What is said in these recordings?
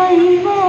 পাইব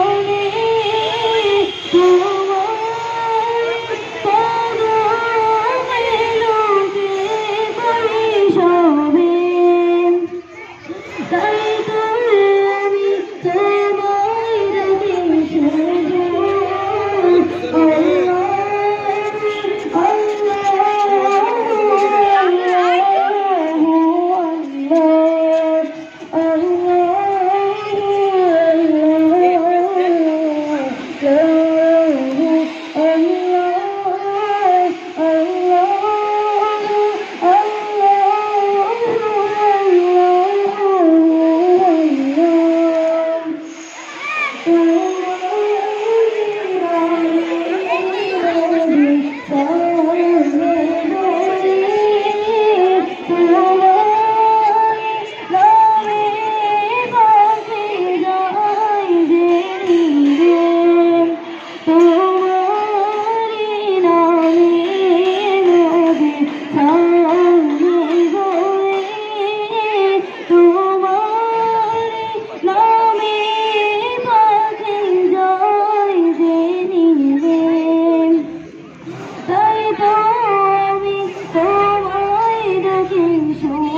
আমি তোমায় ডাকি শুনে